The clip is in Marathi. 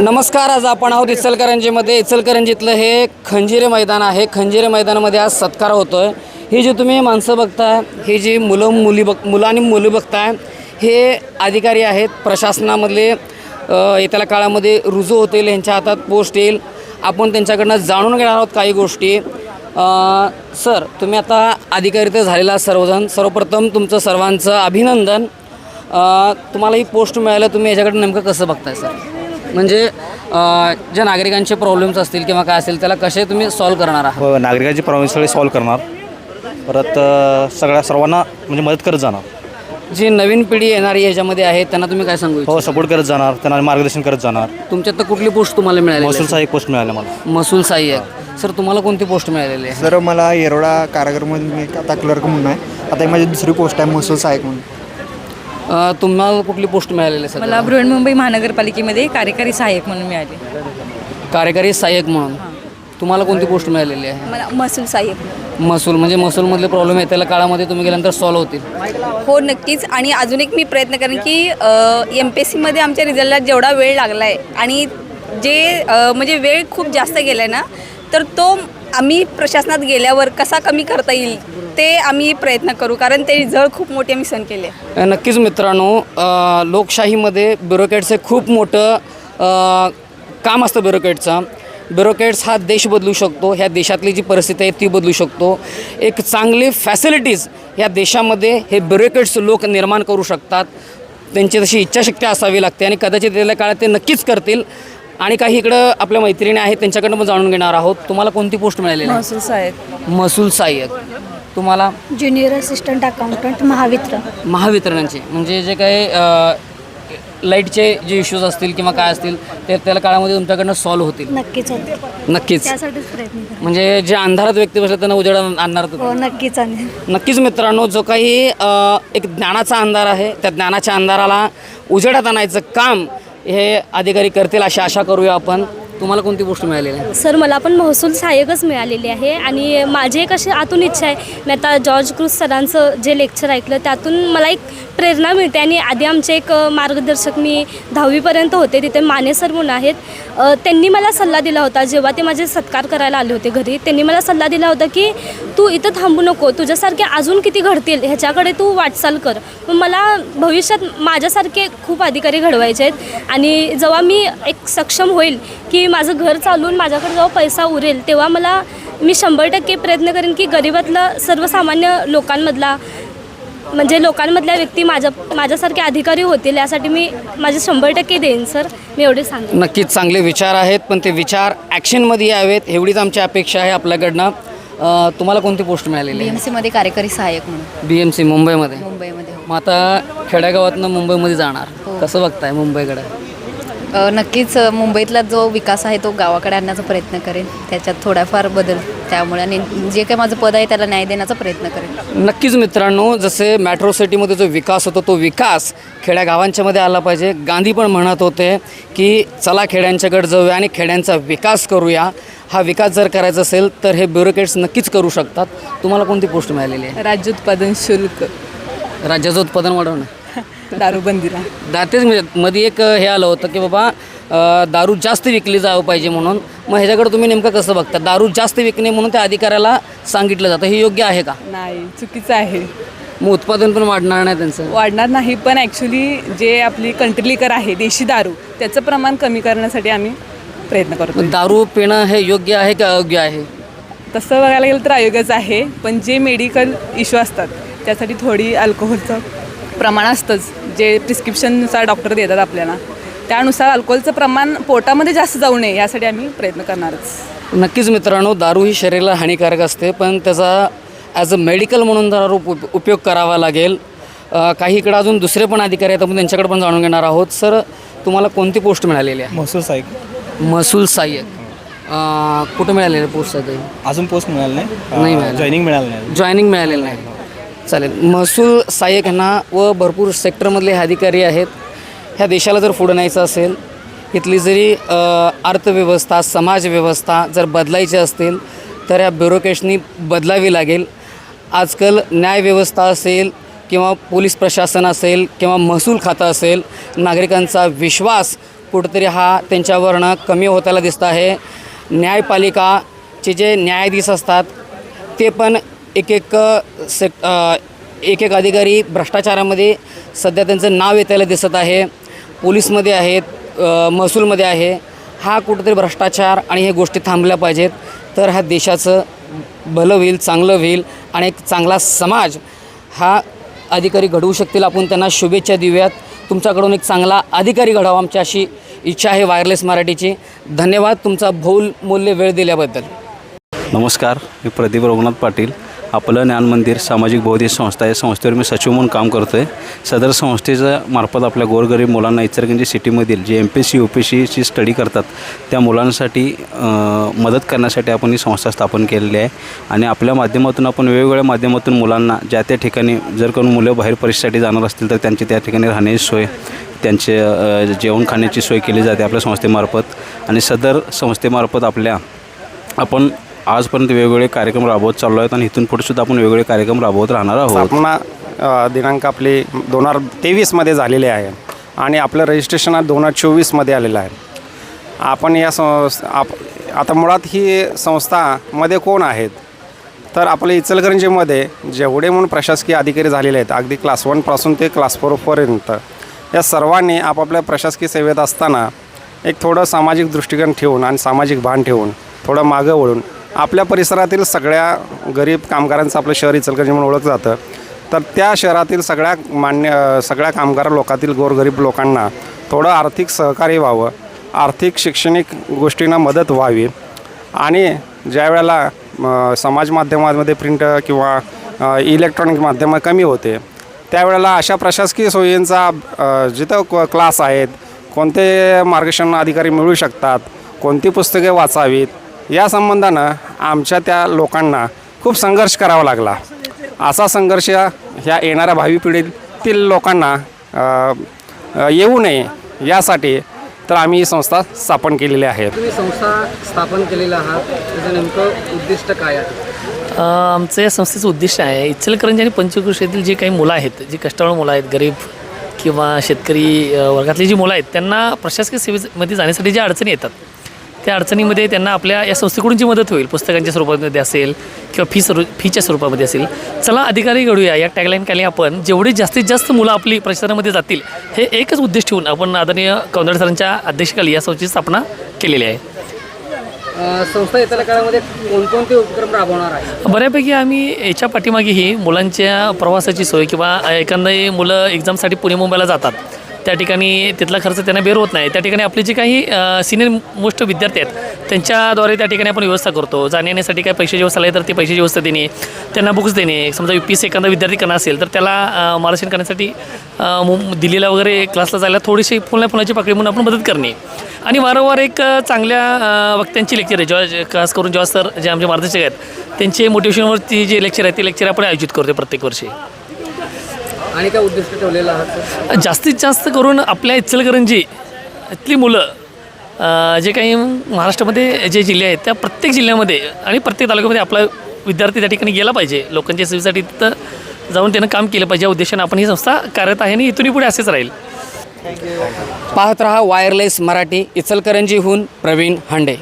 नमस्कार आज आपण आहोत इचलकरंजीमध्ये इचलकरंजीतलं हे खंजिरे मैदान आहे. खंजिरे मैदानामध्ये आज सत्कार होतो आहे ही जी तुम्ही माणसं बघताय ही जी मुलं मुली बघ मुलं आणि मुली बघताय हे अधिकारी आहेत. प्रशासनामधले येत्याला काळामध्ये रुजू होतील यांच्या हातात पोस्ट येईल. आपण त्यांच्याकडनं जाणून घेणार आहोत काही गोष्टी. सर तुम्ही आता अधिकारी तर झालेला सर्वजण. सर्वप्रथम तुमचं सर्वांचं अभिनंदन. तुम्हाला ही पोस्ट मिळालं तुम्ही याच्याकडे नेमकं कसं बघताय सर? म्हणजे ज्या नागरिकांचे प्रॉब्लेम्स असतील किंवा काय असेल त्याला कसे तुम्ही सॉल्व्ह करणार आहात? व नागरिकांची प्रॉब्लेम सगळे सॉल्व करणार. परत अ, सगळ्या सर्वांना म्हणजे मदत करत जाणार. जी नवीन पिढी येणारी याच्यामध्ये आहे त्यांना तुम्ही काय सांगू इच्छिता? हो सपोर्ट करत जाणार त्यांना मार्गदर्शन करत जाणार. तुमच्यात तर कुठली पोस्ट तुम्हाला मिळाली महसूलचा एक पोस्ट मिळाला मला. महसूल सहाय्यक सर तुम्हाला कोणती पोस्ट मिळालेली आहे? सर मला येरोडा कारागरमध्ये मी आता क्लर्क म्हणून आहे. आता ही माझी दुसरी पोस्ट आहे महसूल सहायक म्हणून. अ, तुम्हाला कुठली पोस्ट मिळालेली आहे मला सर बृहन्मुंबई महानगरपालिकेमध्ये कार्यकारी सहाय्यक म्हणून मिळाले. कार्यकारी सहाय्यक म्हणून? तुम्हाला कोणती पोस्ट मिळालेली आहे? मला महसूल सहाय्यक. महसूल म्हणजे महसूलमधले प्रॉब्लेम आहे त्याला काळामध्ये तुम्ही गेल्यानंतर सॉल्व्ह होतील. हो नक्कीच. आणि अजून एक मी प्रयत्न करेन की एम पी एस सीमध्ये आमच्या रिझल्टला जेवढा वेळ लागला आहे आणि जे अ, म्हणजे वेळ खूप जास्त गेला आहे ना तर तो आम्ही प्रशासनात गेल्यावर कसा कमी करता येईल ते आम्ही प्रयत्न करू कारण ते जळ खूप मोठे आम्ही सण केले नक्कीच मित्रांनो लोकशाहीमध्ये ब्युरोक्रेटचं खूप मोठं काम असतं ब्युरोक्रेटचं ब्युरोक्रेट्स हा देश बदलू शकतो ह्या देशातली जी परिस्थिती आहे ती बदलू शकतो. एक चांगली फॅसिलिटीज ह्या देशामध्ये हे ब्युरोक्रेट्स लोक निर्माण करू शकतात. त्यांची तशी इच्छाशक्ती असावी लागते आणि कदाचित येत्या काळात ते नक्कीच करतील. आणि काही इकडं आपल्या मैत्रिणी आहेत त्यांच्याकडनं पण जाणून घेणार आहोत. तुम्हाला कोणती पोस्ट मिळालेली आहे? महसूल सहाय्यक. महसूल सहाय्यक. तुम्हाला? Junior assistant accountant Mahavitaran. महावितरणाचे. म्हणजे जे काही अ, लाईटचे जे इश्यूज असतील किंवा काय असतील ते त्याला काळामध्ये तुमच्याकडनं सॉल्व्ह होतील. नक्कीच होते नक्कीच. त्यासाठीच प्रयत्न करा. म्हणजे जे अंधारात व्यक्ती बसले त्यांना उजेडा आणणार हो. नक्कीच आणि नक्कीच मित्रांनो जो काही अ, एक ज्ञानाचा अंधार आहे त्या ज्ञानाच्या अंधाराला उजेडात आणायचं काम हे अधिकारी करतील अशी आशा करूया आपण. तुम्हाला कोणती गोष्ट मिळालेली आहे? सर मला पण महसूल सहाय्यकच मिळालेली आहे आणि माझी एक अशी आतून इच्छा आहे. मी आता जॉर्ज क्रूज सरांचं जे लेक्चर ऐकलं त्यातून मला एक प्रेरणा मिळते आणि आधी आमचे एक मार्गदर्शक मी दहावीपर्यंत होते तिथे माने सर म्हणून आहेत. त्यांनी मला सल्ला दिला होता जेव्हा ते माझे सत्कार करायला आले होते घरी त्यांनी मला सल्ला दिला होता की तू इथं थांबू नको तुझ्यासारखे अजून किती घडतील ह्याच्याकडे तू वाटचाल कर. मग मला भविष्यात माझ्यासारखे खूप अधिकारी घडवायचे आहेत आणि जेव्हा मी एक सक्षम होईल की माझं घर चालून माझ्याकडे जेव्हा पैसा उरेल तेव्हा मला मी शंभर टक्के प्रयत्न करेन की गरिबातला सर्वसामान्य लोकांमधला म्हणजे लोकांमधल्या व्यक्ती माझ्या माझ्यासारखे अधिकारी होतील यासाठी मी माझे शंभर टक्के देईन सर. मी एवढे सांगेन. नक्कीच चांगले विचार आहेत पण ते विचार ॲक्शनमध्ये यावेत एवढीच आमची अपेक्षा आहे आपल्याकडनं. अ, तुम्हाला कोणती पोस्ट मिळालेली आहे? एम सीमध्ये कार्यकारी सहाय्यक म्हणून. बी एम सी मुंबईमध्ये? मुंबईमध्ये हो. मग आता खेड्यागावातनं मुंबईमध्ये जाणार. कसं बघताय मुंबईकडे? नक्कीच मुंबईतला जो विकास आहे तो गावाकडे आणण्याचा प्रयत्न करेन. त्याच्यात थोडाफार बदल त्यामुळे आणि जे काही माझं पद आहे त्याला न्याय देण्याचा प्रयत्न करेन. नक्कीच मित्रांनो जसे मेट्रो सिटीमध्ये जो विकास होतो तो विकास खेड्यागावांच्यामध्ये आला पाहिजे. गांधी पण म्हणत होते की चला खेड्यांच्याकडे जाऊया आणि खेड्यांचा विकास करूया. हा विकास जर करायचा असेल तर हे ब्युरोक्रेट्स नक्कीच करू शकतात. तुम्हाला कोणती पोस्ट मिळालेली आहे? राज्य उत्पादन शुल्क. राज्याचं उत्पादन वाढवणं. दारूबंदीला दातेच म्हणजे मध्ये एक हे आलं होतं की बाबा दारू जास्त विकली जावं पाहिजे म्हणून. मग ह्याच्याकडे तुम्ही नेमकं कसं बघता? दारू जास्त विकणे म्हणून त्या अधिकाऱ्याला सांगितलं जातं. हे योग्य आहे का? नाही चुकीचं आहे. मग उत्पादन पण वाढणार नाही त्यांचं. वाढणार नाही पण ॲक्च्युली जे आपली कंट्री लिकर आहे देशी दारू त्याचं प्रमाण कमी करण्यासाठी आम्ही प्रयत्न करतो मग दारू पिणं हे योग्य आहे का अयोग्य आहे? तसं बघायला गेलं तर आयोगच आहे पण जे मेडिकल इश्यू असतात त्यासाठी थोडी अल्कोहोलचं प्रमाण असतंच. जे प्रिस्क्रिप्शननुसार डॉक्टर देतात आपल्याला. त्यानुसार अल्कोहोलचं प्रमाण पोटामध्ये जास्त जाऊ नये यासाठी आम्ही प्रयत्न करणारच. नक्कीच मित्रांनो दारू ही शरीराला हानिकारक असते पण त्याचा ॲज अ मेडिकल म्हणून दारू उप उपयोग करावा लागेल. काही इकडं अजून दुसरे पण अधिकारी आहेत आपण त्यांच्याकडे पण जाणून घेणार आहोत. सर तुम्हाला कोणती पोस्ट मिळालेली आहे? महसूल सहायक महसूल सहाय्यक. अ, कुठं मिळालेलं पोस्ट आहे ते? अजून पोस्ट मिळालं नाही. नाही मिळालं. जॉईनिंग मिळालं नाही. जॉईनिंग मिळालेलं नाही. चालेल. महसूल सहाय्यक ह्यांना व भरपूर सेक्टरमधले हे अधिकारी आहेत. ह्या देशाला जर पुढं न्यायचं असेल इथली जरी अर्थव्यवस्था समाजव्यवस्था जर बदलायची असतील तर ह्या ब्युरोक्रेशनी बदलावी लागेल. आजकाल न्यायव्यवस्था असेल किंवा पोलीस प्रशासन असेल किंवा महसूल खातं असेल नागरिकांचा विश्वास कुठंतरी हा त्यांच्यावरनं कमी होताना दिसत आहे. न्यायपालिकाचे जे न्यायाधीश असतात ते पण एक एक से एक एक अधिकारी भ्रष्टाचारामध्ये सध्या त्यांचं नाव येतायला दिसत आहे. पोलीसमध्ये आहेत महसूलमध्ये आहे. हा कुठंतरी भ्रष्टाचार आणि हे गोष्टी थांबल्या पाहिजेत. तर ह्या देशाचं भलं होईल चांगलं होईल आणि एक चांगला समाज हा अधिकारी घडवू शकतील. आपण त्यांना शुभेच्छा देऊयात. तुमच्याकडून एक चांगला अधिकारी घडावा आमची अशी इच्छा आहे वायरलेस मराठीची. धन्यवाद. तुमचा बहुमूल्य वेळ दिल्याबद्दल. नमस्कार. मी प्रदीप रघुनाथ पाटील. आपलं ज्ञान मंदिर सामाजिक बौद्धिक संस्था आहे संस्थेवर मी सचिव म्हणून काम करतो आहे सदर संस्थेच्या मार्फत आपल्या गोरगरीब मुलांना इचलकरंजी सिटीमधील जे M P C U P सीची स्टडी करतात त्या मुलांसाठी मदत करण्यासाठी आपण ही संस्था स्थापन केलेली आहे. आणि आपल्या माध्यमातून आपण वेगवेगळ्या माध्यमातून मुलांना ज्या त्या ठिकाणी जर कोण मुलं बाहेर परीक्षेसाठी जाणार असतील तर त्यांची त्या ठिकाणी राहण्याची सोय त्यांचे जेवण खाण्याची सोय केली जाते आपल्या संस्थेमार्फत. आणि सदर संस्थेमार्फत आपल्या आपण आजपर्यंत वेगवेगळे कार्यक्रम राबवत चाललो आहेत आणि इथून पुढे सुद्धा आपण वेगवेगळे कार्यक्रम राबवत राहणार आहोत. स्थापना अ, दिनांक आपली दोन हजार तेवीसमध्ये झालेली आहे आणि आपलं रजिस्ट्रेशन दोन हजार चोवीसमध्ये आलेलं आहे. आपण या संस आप आता मुळात ही संस्थामध्ये कोण आहेत? तर आपल्या इचलकरंजीमध्ये जेवढे म्हणून प्रशासकीय अधिकारी झालेले आहेत अगदी क्लास वनपासून ते क्लास फोरपर्यंत या सर्वांनी आपापल्या प्रशासकीय सेवेत असताना एक थोडं सामाजिक दृष्टिकोन ठेवून आणि सामाजिक भान ठेवून थोडं मागं वळून आपल्या परिसरातील सगळ्या गरीब कामगारांचं आपलं शहर इचलकरंजी म्हणून ओळखलं जातं. तर त्या शहरातील सगळ्या मान्य सगळ्या कामगार लोकातील गोरगरीब लोकांना थोडं आर्थिक सहकार्य व्हावं आर्थिक शैक्षणिक गोष्टींना मदत व्हावी आणि ज्या वेळेला समाज माध्यमामध्ये प्रिंट किंवा इलेक्ट्रॉनिक माध्यमं कमी होते त्यावेळेला अशा प्रशासकीय सोयींचा जिथं क क्लास आहेत कोणते मार्गदर्शन अधिकारी मिळू शकतात कोणती पुस्तके वाचावीत या संबंधानं आमच्या त्या लोकांना खूप संघर्ष करावा लागला. असा संघर्ष ह्या येणाऱ्या भावी पिढीतील लोकांना येऊ नये यासाठी तर आम्ही ही संस्था स्थापन केलेली आहे. तुम्ही संस्था स्थापन केलेलं आहात. त्याचं नेमकं उद्दिष्ट काय आहे? आमचं या संस्थेचं उद्दिष्ट आहे. इचलकरंजी आणि पंचकृषीतील जे काही मुलं आहेत जी कष्टाळू मुलं आहेत गरीब किंवा शेतकरी वर्गातली जी मुलं आहेत त्यांना प्रशासकीय सेवेमध्ये जाण्यासाठी ज्या अडचणी येतात त्या अडचणीमध्ये त्यांना आपल्या या संस्थेकडून जी मदत होईल पुस्तकांच्या स्वरूपामध्ये असेल किंवा फी स्वरू फीच्या स्वरूपामध्ये असेल चला अधिकारी घडूया. या टॅगलाईन खाली आपण जेवढी जास्तीत जास्त मुलं आपली प्रशासनामध्ये जातील हे एकच उद्देश ठेवून आपण आदरणीय कौंदड सरांच्या अध्यक्षखाली या संस्थेची स्थापना केलेली आहे. संस्था येत्या काळामध्ये कोणकोणते उपक्रम राबवणार आहे? बऱ्यापैकी आम्ही याच्या पाठीमागेही मुलांच्या प्रवासाची सोय किंवा एखादी मुलं एक्झामसाठी पुणे मुंबईला जातात. त्या ठिकाणी तिथला खर्च त्यांना बेर होत नाही. त्या ठिकाणी आपले जे काही सिनियर मोस्ट विद्यार्थी आहेत त्यांच्याद्वारे त्या ठिकाणी आपण व्यवस्था करतो. जाण्या येण्यासाठी काय पैशाची व्यवस्था आली तर ती पैशाची व्यवस्था देणे त्यांना बुक्स देणे. समजा यू पी एस एखादा विद्यार्थी करणार असेल तर त्याला मार्गदर्शन करण्यासाठी दिल्लीला वगैरे क्लासला जायला थोडीशी फुलण्या फुलाची पाकळी म्हणून आपण मदत करणे. आणि वारंवार एक चांगल्या वक्त्यांची लेक्चर आहे. जेव्हा खास करून जेव्हा सर जे आमचे मार्गदर्शक आहेत त्यांचे मोटिवेशनवरती जे लेक्चर आहे ते लेक्चर आपण आयोजित करतो प्रत्येक वर्षी. आणि काय उद्दिष्ट ठेवलेलं आहात? जास्तीत जास्त करून आपल्या इचलकरंजी इथली मुलं जे काही महाराष्ट्रामध्ये जे जिल्हे आहेत त्या प्रत्येक जिल्ह्यामध्ये आणि प्रत्येक तालुक्यामध्ये आपला विद्यार्थी त्या ठिकाणी गेला पाहिजे. लोकांच्या सेवेसाठी तिथं जाऊन त्यानं काम केलं पाहिजे. या उद्देशाने आपण ही संस्था कार्यरत आहे आणि इथूनही पुढे असेच राहील. पाहत रहा वायरलेस मराठी इचलकरंजीहून प्रवीण हांडे.